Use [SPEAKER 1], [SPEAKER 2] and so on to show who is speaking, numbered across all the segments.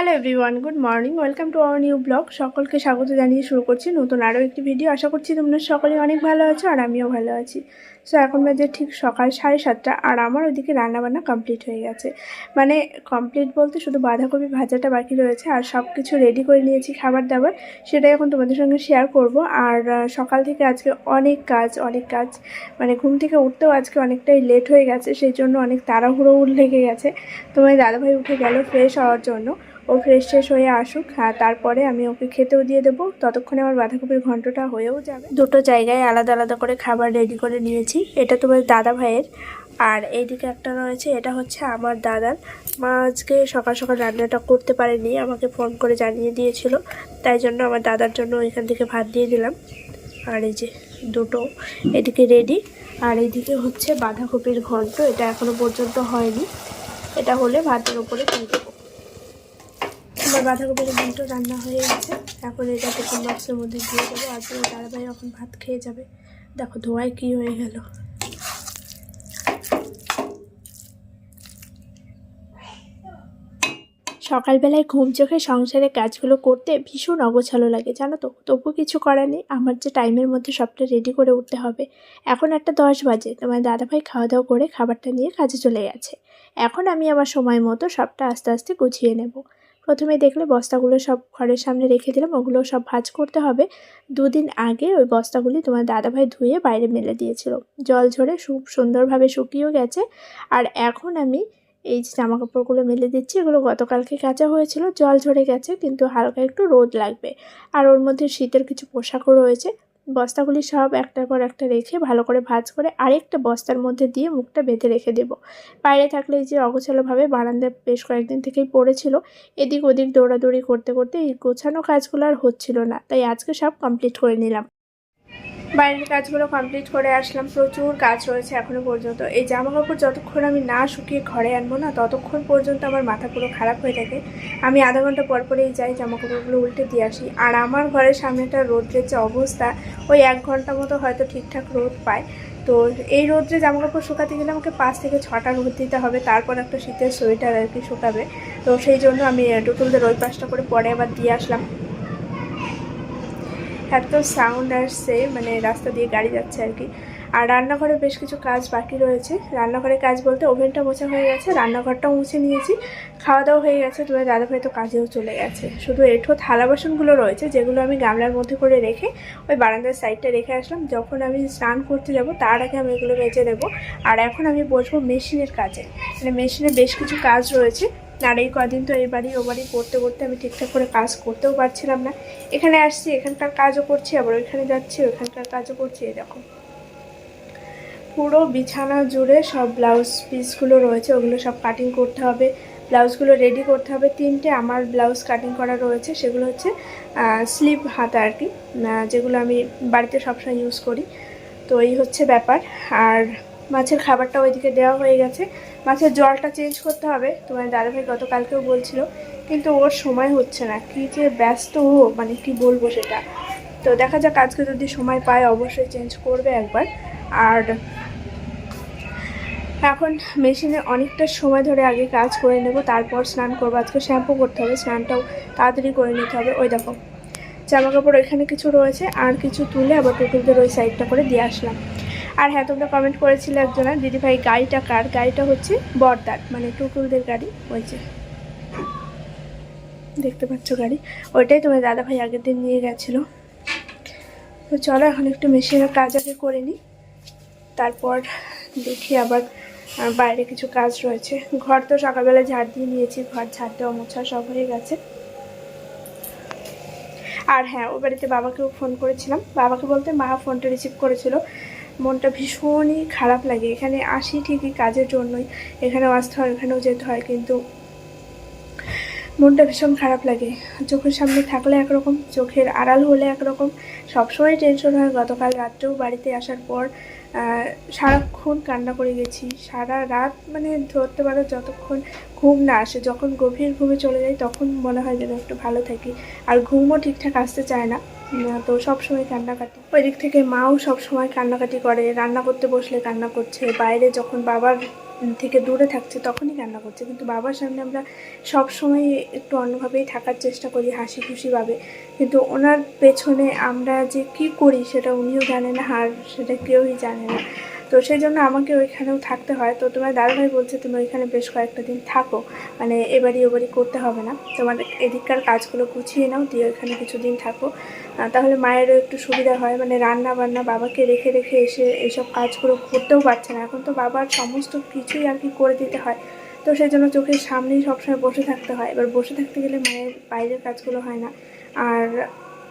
[SPEAKER 1] Hello everyone good morning welcome to our new blog সকলকে স্বাগত জানিয়ে শুরু করছি নতুন আরও একটি ভিডিও আশা করছি তোমরা সকলে অনেক ভালো আছো আর আমিও ভালো আছি। সো এখন বাজে ঠিক সকাল সাড়ে সাতটা আর আমার ওইদিকে রান্নাবান্না কমপ্লিট হয়ে গেছে। মানে কমপ্লিট বলতে শুধু বাঁধাকপি ভাজাটা বাকি রয়েছে আর সব কিছু রেডি করে নিয়েছি খাবার দাবার। সেটাই এখন তোমাদের সঙ্গে শেয়ার করব। আর সকাল থেকে আজকে অনেক কাজ অনেক কাজ। মানে ঘুম থেকে উঠতেও আজকে অনেকটাই লেট হয়ে গেছে, সেই জন্য অনেক তাড়াহুড়ো লেগে গেছে। তোমার দাদাভাই উঠে গেল ফ্রেশ হওয়ার জন্য। ও ফ্রেশ শেষ হয়ে আসুক আর তারপরে আমি ওকে খেতেও দিয়ে দেবো। ততক্ষণে আমার বাঁধাকপির ঘন্টটা হয়েও যাবে। দুটো জায়গায় আলাদা আলাদা করে খাবার রেডি করে নিয়েছি। এটা তোমার দাদা ভাইয়ের। আর এইদিকে একটা রয়েছে, এটা হচ্ছে আমার দাদার। মা আজকে সকাল সকাল রান্নাটা করতে পারেনি, আমাকে ফোন করে জানিয়ে দিয়েছিল। তাই জন্য আমার দাদার জন্য এখান থেকে ভাত দিয়ে দিলাম। আর এই যে দুটো এদিকে রেডি আর এইদিকে হচ্ছে বাঁধাকপির ঘন্ট। এটা এখনও পর্যন্ত হয়নি। এটা হলে ভাতের দিয়ে দেবো আমার বাঁধাকপির ঘন্ট রান্না হয়ে গেছে। এখন এটা টিফিন বক্সের মধ্যে দিয়ে দেবো। আর তোমার দাদাভাই এখন ভাত খেয়ে যাবে। দেখো ধোয়ায় কি হয়ে গেল। সকালবেলায় ঘুম চোখে সংসারের কাজগুলো করতে ভীষণ অগোছালো লাগে, জানো তো? তবু কিছু করার নেই। আমার যে টাইমের মধ্যে সবটা রেডি করে উঠতে হবে। এখন একটা দশ বাজে। তোমার দাদাভাই খাওয়া দাওয়া করে খাবারটা নিয়ে কাজে চলে গেছে। এখন আমি আমার সময় মতো সবটা আস্তে আস্তে গুছিয়ে নেব। প্রথমে দেখলে বস্তাগুলো সব ঘরের সামনে রেখে দিলাম, ওগুলো সব ভাজ করতে হবে। দুদিন আগে ওই বস্তাগুলি তোমার দাদাভাই ধুয়ে বাইরে মেলে দিয়েছিল। জল ঝরে খুব সুন্দরভাবে শুকিয়েও গেছে। আর এখন আমি এই যে জামা কাপড়গুলো মেলে দিচ্ছি, এগুলো গতকালকে কাঁচা হয়েছিল, জল ঝরে গেছে, কিন্তু হালকা একটু রোদ লাগবে। আর ওর মধ্যে শীতের কিছু পোশাকও রয়েছে। বস্তাগুলি সব একটার পর একটা রেখে ভালো করে ভাজ করে আরেকটা বস্তার মধ্যে দিয়ে মুখটা বেঁধে রেখে দেব। বাইরে থাকলে যে অগোছালোভাবে বারান্দায় বেশ কয়েকদিন থেকেই পড়েছিল এদিক ওদিক দৌড়াদৌড়ি করতে করতে এই গোছানো কাজগুলো আর হচ্ছিল না, তাই আজকে সব কমপ্লিট করে নিলাম। বাইরের কাজগুলো কমপ্লিট করে আসলাম। প্রচুর কাজ রয়েছে এখনও পর্যন্ত। এই জামা কাপড় যতক্ষণ আমি না শুকিয়ে ঘরে আনব না, ততক্ষণ পর্যন্ত আমার মাথা পুরো খারাপ হয়ে থাকে। আমি আধা ঘণ্টা পর পরেই যাই জামা কাপড়গুলো উল্টে দিয়ে আসি। আর আমার ঘরের সামনেটা রোদ্রের যে অবস্থা, ওই এক ঘণ্টা মতো হয়তো ঠিকঠাক রোদ পায়। তো এই রোদ্রে জামা কাপড় শুকাতে গেলে আমাকে পাঁচ থেকে ছটা রোদ দিতে হবে, তারপর একটা শীতের সোয়েটার আর কি শুকাবে। তো সেই জন্য আমি টুটুলদের ওই পাশটা করে পরে আবার দিয়ে আসলাম। এত সাউন্ড আসছে মানে রাস্তা দিয়ে গাড়ি যাচ্ছে আর কি। আর রান্নাঘরে বেশ কিছু কাজ বাকি রয়েছে। রান্নাঘরের কাজ বলতে ওভেনটা মোছা হয়ে গেছে, রান্নাঘরটাও মুছে নিয়েছি। খাওয়া দাওয়া হয়ে গেছে তোমার দাদাভাই তো কাজেও চলে গেছে। শুধু এঠো থালা বাসনগুলো রয়েছে, যেগুলো আমি গামলার মধ্যে করে রেখে ওই বারান্দার সাইডটা রেখে আসলাম। যখন আমি স্নান করতে যাব, তার আগে আমি এগুলো বেঁচে দেবো। আর এখন আমি বসবো মেশিনের কাজে। মানে মেশিনে বেশ কিছু কাজ রয়েছে। আর এই কদিন তো এই বাড়ি, ও বাড়ি করতে করতে আমি ঠিকঠাক করে কাজ করতেও পারছিলাম না। এখানে আসছি, এখানকার কাজও করছি, আবার ওইখানে যাচ্ছি, ওইখানকার কাজও করছি এরকম পুরো বিছানা জুড়ে সব ব্লাউজ পিসগুলো রয়েছে, ওগুলো সব কাটিং করতে হবে। ব্লাউজগুলো রেডি করতে হবে। তিনটে আমার ব্লাউজ কাটিং করা রয়েছে, সেগুলো হচ্ছে স্লিপ হাতা আর কি যেগুলো আমি বাড়িতে সবসময় ইউজ করি। তো এই হচ্ছে ব্যাপার। আর মাছের খাবারটা ওইদিকে দেওয়া হয়ে গেছে। মাছের জলটা চেঞ্জ করতে হবে, তোমার দাদাভাই গতকালকেও বলছিল, কিন্তু ওর সময় হচ্ছে না। কি যে ব্যস্ত ও মানে কি বলব সেটা। তো দেখা যাক, আজকে যদি সময় পায়, অবশ্যই চেঞ্জ করবে একবার। আর এখন মেশিনে অনেকটা সময় ধরে আগে কাজ করে নেব, তারপর স্নান করব। আজকে শ্যাম্পু করতে হবে, স্নানটাও তাড়াতাড়ি করে নিতে হবে। ওই দেখো জামা কাপড় ওইখানে কিছু রয়েছে, আর কিছু তুলে আবার টুটুলদের ওই সাইডটা করে দিয়ে আসলাম। আর হ্যাঁ তোমরা কমেন্ট করেছিলে একজনা দিদি ভাই গাড়িটা কার? গাড়িটা হচ্ছে বর্দার মানে টুটুলদের গাড়ি, ওই যে। দেখতে পাচ্ছ গাড়ি? ওইটাই তোমার দাদা ভাই আগের দিন নিয়ে গেছিল। তো চলো, এখন একটু মেশিনের কাজ আগে করে নিই। তারপর দেখি আবার বাইরে কিছু কাজ রয়েছে। ঘর তো সকালবেলা ঝাড় দিয়ে নিয়েছি, ঘর ঝাড় দেওয়া মোছা সব হয়ে গেছে। আর হ্যাঁ ও বাড়িতে বাবাকেও ফোন করেছিলাম। বাবাকে বলতে মা ফোনটা রিসিভ করেছিল। মনটা ভীষণই খারাপ লাগে। এখানে আসি ঠিকই কাজের জন্যই। এখানেও আসতে হয়, এখানেও যেতে হয়, কিন্তু মনটা ভীষণ খারাপ লাগে। চোখের সামনে থাকলে একরকম, চোখের আড়াল হলে একরকম। সবসময় টেনশন হয়। গতকাল রাত্রেও বাড়িতে আসার পর সারাক্ষণ কান্না করে গেছি। সারা রাত মানে ধরতে পারো যতক্ষণ ঘুম না আসে, যখন গভীর ঘুমে চলে যাই, তখন মনে হয় যেন একটু ভালো থাকি। আর ঘুমও ঠিকঠাক আসতে চায় না না। তো সবসময় কান্নাকাটি। ওই দিক থেকে মাও সবসময় কান্নাকাটি করে, রান্না করতে বসলে কান্না করছে। বাইরে যখন বাবার থেকে দূরে থাকছে তখনই কান্না করছে। কিন্তু বাবার সামনে আমরা সব সময় একটু অন্যভাবেই থাকার চেষ্টা করি হাসি খুশিভাবে কিন্তু ওনার পেছনে আমরা যে কি করি সেটা উনিও জানে না, আর সেটা কেউই জানে না। তো সেই জন্য আমাকে ওইখানেও থাকতে হয়। তো তোমার দাদাভাই বলছে তুমি ওইখানে বেশ কয়েকটা দিন থাকো। মানে এবারই ওবারই করতে হবে না। তোমার এদিককার কাজগুলো গুছিয়ে নাও, দিয়ে ওইখানে কিছুদিন থাকো। তাহলে মায়েরও একটু সুবিধা হয়। মানে রান্না বান্না বাবাকে রেখে রেখে এসে এইসব কাজগুলো করতেও পারছে না। এখন তো বাবার সমস্ত কিছুই আর কি করে দিতে হয়। তো সেই জন্য চোখের সামনেই সবসময় বসে থাকতে হয়। এবার বসে থাকতে গেলে মায়ের বাইরের কাজগুলো হয় না। আর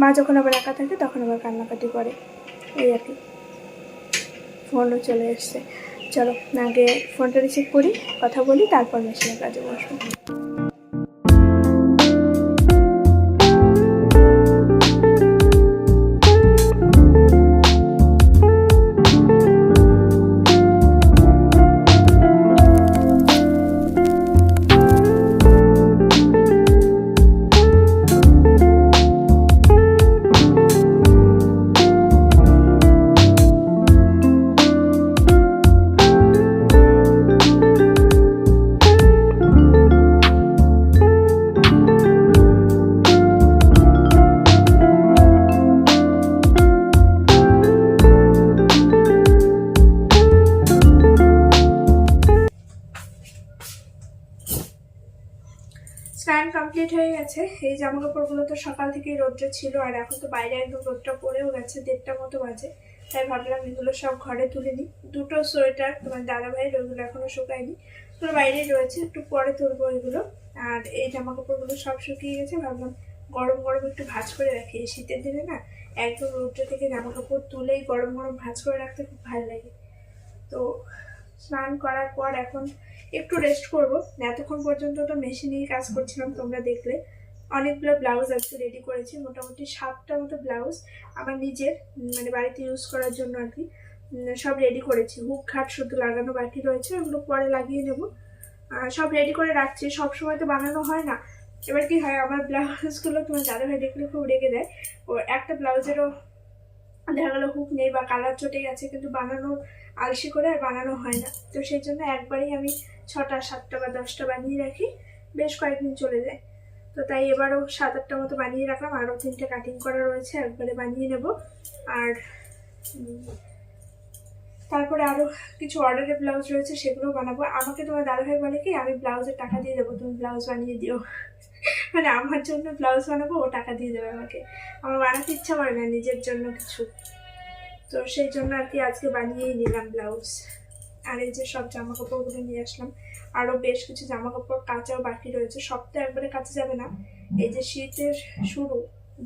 [SPEAKER 1] মা যখন আবার একা থাকে, তখন আবার কান্নাকাটি করে। এই আর কি। ফোনও চলে এসছে। চলো আগে ফোনটা রিসিভ করি কথা বলি তারপর মেশিনের কাজে বসবো। স্নান কমপ্লিট হয়ে গেছে। এই জামা কাপড়গুলো তো সকাল থেকেই রোদ্র ছিল, আর এখন তো বাইরে একদম রোদটা পড়েও গেছে, দেড়টা মতো বাজে। তাই ভাবলাম এগুলো সব ঘরে তুলে নিই। দুটো সোয়েটার তোমার দাদা ভাইয়ের ওইগুলো এখনও শুকায়নি। ওগুলো বাইরেই রয়েছে, একটু পরে তুলবো এগুলো। আর এই জামা কাপড়গুলো সব শুকিয়ে গেছে, ভাবলাম গরম গরম একটু ভাজ করে রাখি। এই শীতের দিনে না, একদম রোদ্র থেকে জামা কাপড় তুলেই গরম গরম ভাজ করে রাখতে খুব ভালো লাগে। তো স্নান করার পর এখন একটু রেস্ট করব। এতক্ষণ পর্যন্ত তো মেশিনেই কাজ করছিলাম তোমরা দেখলে। অনেকগুলো ব্লাউজ আজকে রেডি করেছি, মোটামুটি সাতটা মতো ব্লাউজ আমার নিজের মানে বাড়িতে ইউজ করার জন্য আর কি। সব রেডি করেছি। হুক, খাট শুধু লাগানো বাকি রয়েছে, ওগুলো পরে লাগিয়ে নেব। সব রেডি করে রাখছি। সব সময় তো বানানো হয় না। এবার কি হয়, আমার ব্লাউজগুলো তোমার দাদা ভাই দেখলে খুব রেগে দেয়। ও, একটা ব্লাউজেরও দেখা গেলো হুক নেই বা কালার চটে গেছে, কিন্তু বানানোর আলসি করে আর বানানো হয় না। তো সেই জন্য একবারেই আমি ছটা, সাতটা বা দশটা বানিয়ে রাখি। বেশ কয়েকদিন চলে যায়। তো তাই এবারও সাত আটটা মতো বানিয়ে রাখলাম। আরও তিনটে কাটিং করা রয়েছে, একবারে বানিয়ে নেব। আর তারপরে আরও কিছু অর্ডারের ব্লাউজ রয়েছে সেগুলো বানাবো। আমাকে তোমার দাদাভাই বলে কি, আমি ব্লাউজের টাকা দিয়ে দেবো, তুমি ব্লাউজ বানিয়ে দিও। মানে আমার জন্য ব্লাউজ বানাবো, ও টাকা দিয়ে দেবে আমাকে। আমার বানাতে ইচ্ছা করে না নিজের জন্য কিছু। তো সেই জন্য আর কি আজকে বানিয়েই নিলাম ব্লাউজ আর এই যে সব জামা কাপড়গুলো নিয়ে আসলাম। আরও বেশ কিছু জামা কাপড় কাচাও বাকি রয়েছে। সব তো একবারে কাচা যাবে না। এই যে শীতের শুরু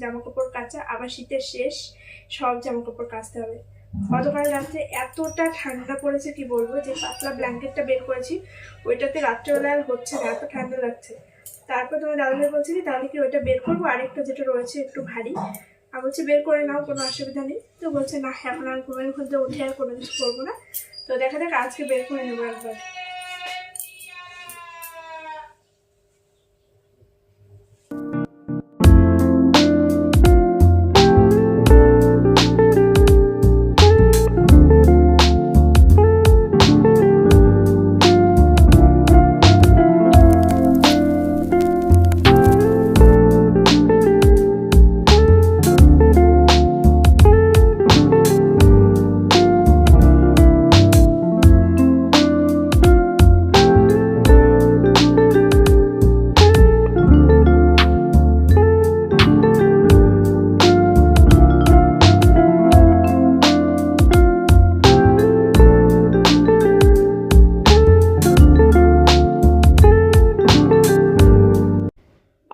[SPEAKER 1] জামা কাপড় কাচা, আবার শীতের শেষ, সব জামা কাপড় কাচতে হবে। গতকাল রাত্রে এতটা ঠান্ডা পড়েছে কি বলব, যে পাতলা ব্ল্যাঙ্কেটটা বের করেছি, ওইটাতে রাত্রেবেলা আর হচ্ছে না, এত ঠান্ডা লাগছে। তারপর তোমার দাদাভাই বলছে তাহলে কি ওইটা বের করব? আরেকটা যেটা রয়েছে একটু ভারী। আমি বলছে, বের করে নাও, কোনো অসুবিধা নেই। তো বলছে, না, এখন আর ঘুমের ঘুরতে উঠে আর কোনো কিছু করব না। তো দেখা যাক, আজকে বের করে নেব একবার।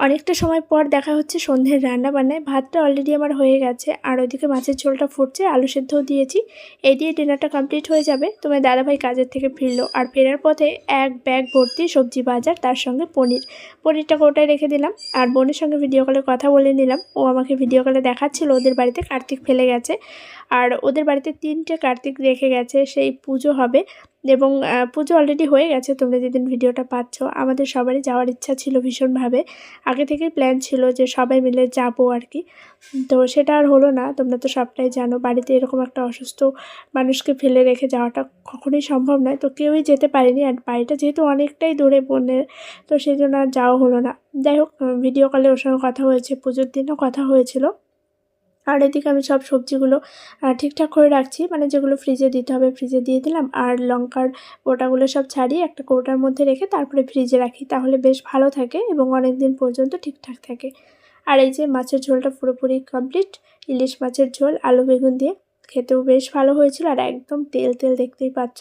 [SPEAKER 1] অনেকটা সময় পর দেখা হচ্ছে সন্ধ্যের রান্না বান্নায় ভাতটা অলরেডি আমার হয়ে গেছে, আর ওইদিকে মাছের ঝোলটা ফুটছে, আলু সেদ্ধও দিয়েছি। এই দিয়ে ডিনারটা কমপ্লিট হয়ে যাবে। তোমার দাদাভাই কাজের থেকে ফিরলো, আর ফেরার পথে এক ব্যাগ ভর্তি সবজি বাজার, তার সঙ্গে পনির। পনিরটা কোটায় রেখে দিলাম, আর বোনের সঙ্গে ভিডিও কলে কথা বলে নিলাম। ও আমাকে ভিডিও কলে দেখাচ্ছিল, ওদের বাড়িতে কার্তিক ফেলে গেছে। আর ওদের বাড়িতে তিনটে কার্তিক রেখে গেছে, সেই পুজো হবে। এবং পুজো অলরেডি হয়ে গেছে, তোমরা যেদিন ভিডিওটা পাচ্ছ, আমাদের সবারই যাওয়ার ইচ্ছা ছিল ভীষণভাবে। আগে থেকেই প্ল্যান ছিল যে সবাই মিলে যাব আর কি। তো সেটা আর হলো না, তোমরা তো সবটাই জানো, বাড়িতে এরকম একটা অসুস্থ মানুষকে ফেলে রেখে যাওয়াটা কখনোই সম্ভব নয়। তো কেউই যেতে পারেনি, আর বাড়িটা যেহেতু অনেকটাই দূরে বোনের তো সেই জন্য আর যাওয়া হলো না। যাই হোক ভিডিও কলে ওর সঙ্গে কথা হয়েছে, পুজোর দিনও কথা হয়েছিল। আর এদিকে আমি সব সবজিগুলো ঠিকঠাক করে রাখছি। মানে যেগুলো ফ্রিজে দিতে হবে ফ্রিজে দিয়ে দিলাম। আর লঙ্কার গোটাগুলো সব ছাড়িয়ে একটা কৌটার মধ্যে রেখে তারপরে ফ্রিজে রাখি। তাহলে বেশ ভালো থাকে এবং অনেক দিন পর্যন্ত ঠিকঠাক থাকে। আর এই যে মাছের ঝোলটা পুরোপুরি কমপ্লিট ইলিশ মাছের ঝোল, আলু বেগুন দিয়ে। খেতেও বেশ ভালো হয়েছিল। আর একদম তেল তেল দেখতেই পাচ্ছ।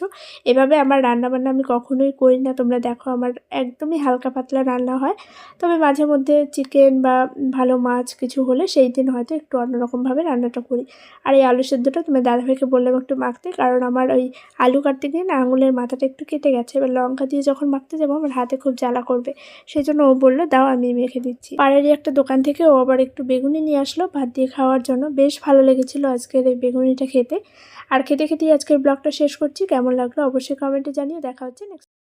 [SPEAKER 1] এভাবে আমার রান্নাবান্না আমি কখনোই করি না। তোমরা দেখো আমার একদমই হালকা পাতলা রান্না হয়। তবে মাঝে মধ্যে চিকেন বা ভালো মাছ কিছু হলে সেই দিন হয়তো একটু অন্যরকমভাবে রান্নাটা করি। আর এই আলু সেদ্ধটা তোমার দাদাভাইকে বললাম একটু মাখতে, কারণ আমার ওই আলু কাটতে গিয়ে না আঙুলের মাথাটা একটু কেটে গেছে। এবার লঙ্কা দিয়ে যখন মাখতে যাব, আমার হাতে খুব জ্বালা করবে। সেই জন্য ও বলল, দাও, আমি মেখে দিচ্ছি। পাড়ারই একটা দোকান থেকে ও আবার একটু বেগুনি নিয়ে আসলো। ভাত দিয়ে খাওয়ার জন্য বেশ ভালো লেগেছিলো। আজকের এই বেগুনিটা খেতে। আর খেতে খেতেই আজকের ব্লগটা শেষ করছি। কেমন লাগল অবশ্যই কমেন্টে জানিয়ে দেখা হচ্ছে নেক্সট